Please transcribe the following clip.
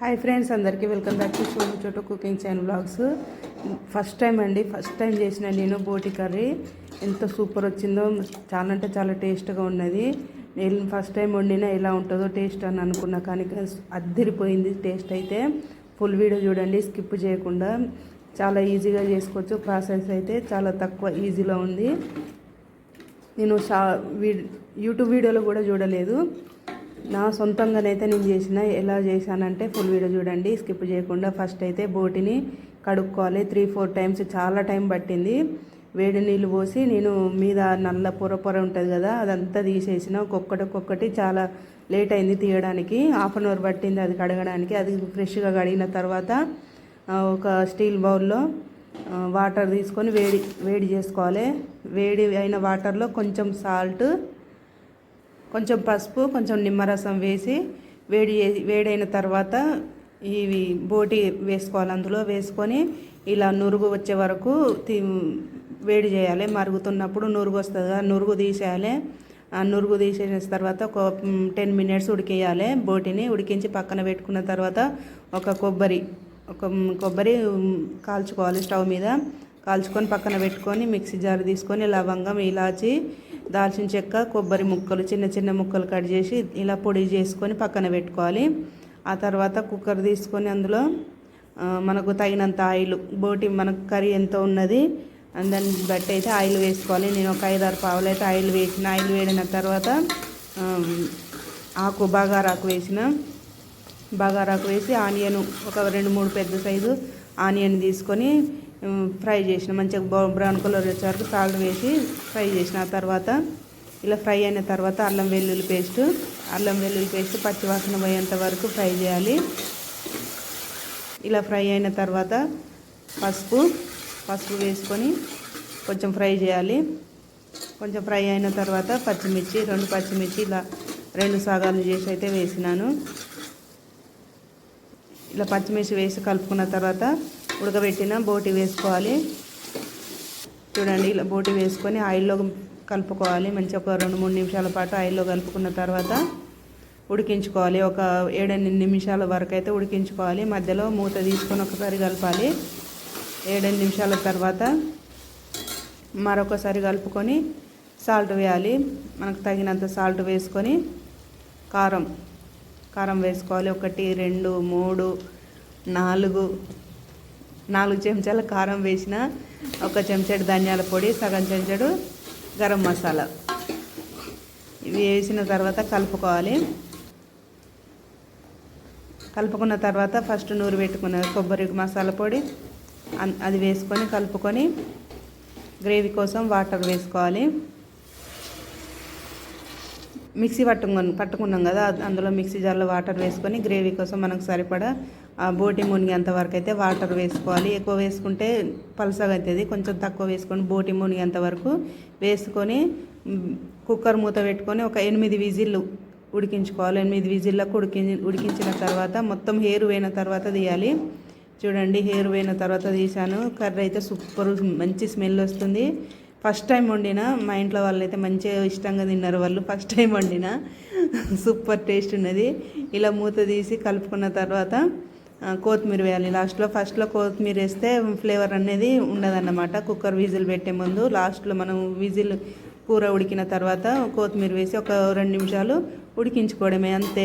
Hi friends అందరికీ welcome back to Chotu Chotu cooking channel vlogs. First time అండి first time చేసిన నేను బోటి కర్రీ. ఎంత సూపర్ వచ్చిందో చాలా అంటే చాలా టేస్ట్గా ఉన్నది. నేను ఫస్ట్ టైం వండినా ఎలా ఉంటుందో టేస్ట్ అని అనుకున్నా కానీ అద్దరిపోయింది టేస్ట్ అయితే. ఫుల్ వీడియో చూడండి స్కిప్ చేయకుండా. చాలా ఈజీగా చేసుకోవచ్చు ప్రాసెస్ అయితే చాలా తక్కువ ఈజీలో ఉంది. నేను షా వీ యూట్యూబ్ వీడియోలో కూడా చూడలేదు. నా సొంతంగానైతే నేను చేసిన ఎలా చేశానంటే ఫుల్ వీడియో చూడండి స్కిప్ చేయకుండా ఫస్ట్ అయితే బోటిని కడుక్కోవాలి. త్రీ ఫోర్ టైమ్స్ చాలా టైం పట్టింది. వేడి నీళ్ళు పోసి నేను మీద నల్ల పొర పొర ఉంటుంది కదా అదంతా తీసేసిన. ఒక్కొక్కటి ఒక్కొక్కటి చాలా లేట్ అయింది తీయడానికి. హాఫ్ అన్ అవర్ పట్టింది అది కడగడానికి. అది ఫ్రెష్గా కడిగిన తర్వాత ఒక స్టీల్ బౌల్లో వాటర్ తీసుకొని వేడి వేడి చేసుకోవాలి. వేడి అయిన వాటర్లో కొంచెం సాల్ట్ కొంచెం పసుపు కొంచెం నిమ్మరసం వేసి వేడి వేడైన తర్వాత ఇవి బోటి వేసుకోవాలి. అందులో వేసుకొని ఇలా నురుగు వచ్చే వరకు వేడి చేయాలి. మరుగుతున్నప్పుడు నురుగు వస్తుంది కదా నురుగు తీసేయాలి. ఆ నురుగు తీసేసిన తర్వాత ఒక టెన్ మినిట్స్ ఉడికేయాలి బోటిని. ఉడికించి పక్కన పెట్టుకున్న తర్వాత ఒక కొబ్బరి ఒక కొబ్బరి కాల్చుకోవాలి స్టవ్ మీద. కాల్చుకొని పక్కన పెట్టుకొని మిక్సీ జార్ తీసుకొని లవంగం ఇలాచి దాల్చిన చెక్క కొబ్బరి ముక్కలు చిన్న చిన్న ముక్కలు కట్ చేసి ఇలా పొడి చేసుకొని పక్కన పెట్టుకోవాలి. ఆ తర్వాత కుక్కర్ తీసుకొని అందులో మనకు తగినంత ఆయిల్ బోటి మనకు కర్రీ ఎంత ఉన్నది దాన్ని బట్టి అయితే ఆయిల్ వేసుకోవాలి. నేను ఒక ఐదారు పావులు అయితే ఆయిల్ వేసిన ఆయిల్ వేడిన తర్వాత ఆకు బగారాకు వేసిన బగారాకు వేసి ఆనియన్ ఒక రెండు మూడు పెద్ద సైజు ఆనియన్ తీసుకొని ఫ్రై చేసిన మంచిగా బ్రౌన్ కలర్ వచ్చే వరకు సాల్ట్ వేసి ఫ్రై చేసిన. తర్వాత ఇలా ఫ్రై అయిన తర్వాత అల్లం వెల్లుల్లి పేస్ట్ అల్లం వెల్లుల్లి పేస్ట్ పచ్చివాసన పోయేంత వరకు ఫ్రై చేయాలి. ఇలా ఫ్రై అయిన తర్వాత పసుపు పసుపు వేసుకొని కొంచెం ఫ్రై చేయాలి. కొంచెం ఫ్రై అయిన తర్వాత పచ్చిమిర్చి రెండు పచ్చిమిర్చి ఇలా రెండు సాగాలు చేసి అయితే వేసినాను. ఇలా పచ్చిమిర్చి వేసి కలుపుకున్న తర్వాత ఉడకబెట్టిన బోటి వేసుకోవాలి. చూడండి ఇలా బోటి వేసుకొని ఆయిల్లో కలుపుకోవాలి. మంచిగా ఒక రెండు మూడు నిమిషాల పాటు ఆయిల్లో కలుపుకున్న తర్వాత ఉడికించుకోవాలి. ఒక ఏడెనిమిది నిమిషాల వరకు అయితే ఉడికించుకోవాలి. మధ్యలో మూత తీసుకొని ఒకసారి కలపాలి. ఏడెనిమిది నిమిషాల తర్వాత మరొకసారి కలుపుకొని సాల్ట్ వేయాలి. మనకు తగినంత సాల్ట్ వేసుకొని కారం కారం వేసుకోవాలి. ఒకటి రెండు మూడు నాలుగు నాలుగు చెంచాల కారం వేసిన ఒక చెంచాడు ధనియాల పొడి సగం చెంచాడు గరం మసాలా. ఇవి వేసిన తర్వాత కలుపుకోవాలి. కలుపుకున్న తర్వాత ఫస్ట్ నూరు పెట్టుకున్న కొబ్బరి మసాలా పొడి అది వేసుకొని కలుపుకొని గ్రేవీ కోసం వాటర్ వేసుకోవాలి. మిక్సీ పట్టుకుని పట్టుకున్నాం కదా అందులో మిక్సీ జార్లో వాటర్ వేసుకొని గ్రేవీ కోసం మనకు సరిపడా ఆ బోటి మునిగేంత వరకు అయితే వాటర్ వేసుకోవాలి. ఎక్కువ వేసుకుంటే పలసగా అవుతుంది. కొంచెం తక్కువ వేసుకొని బోటి మునిగేంత వరకు వేసుకొని కుక్కర్ మూత పెట్టుకొని ఒక ఎనిమిది విజిల్లు ఉడికించుకోవాలి. ఎనిమిది విజిల్లకు ఉడికి ఉడికించిన తర్వాత మొత్తం హెయిర్ పోయిన తర్వాత తీయాలి. చూడండి హెయిర్ పోయిన తర్వాత తీసాను కర్రీ అయితే సూపర్ మంచి స్మెల్ వస్తుంది. ఫస్ట్ టైం వండిన మా ఇంట్లో వాళ్ళు అయితే మంచిగా ఇష్టంగా తిన్నారు వాళ్ళు. ఫస్ట్ టైం వండిన. సూపర్ టేస్ట్ ఉన్నది. ఇలా మూత తీసి కలుపుకున్న తర్వాత కొత్తిమీర వేయాలి. లాస్ట్లో ఫస్ట్లో కొత్తిమీర వేస్తే ఫ్లేవర్ అనేది ఉండదన్నమాట. కుక్కర్ విజిల్ పెట్టే ముందు లాస్ట్లో మనం విజిల్ కూర ఉడికిన తర్వాత కొత్తిమీర వేసి ఒక రెండు నిమిషాలు ఉడికించుకోవడమే అంతే.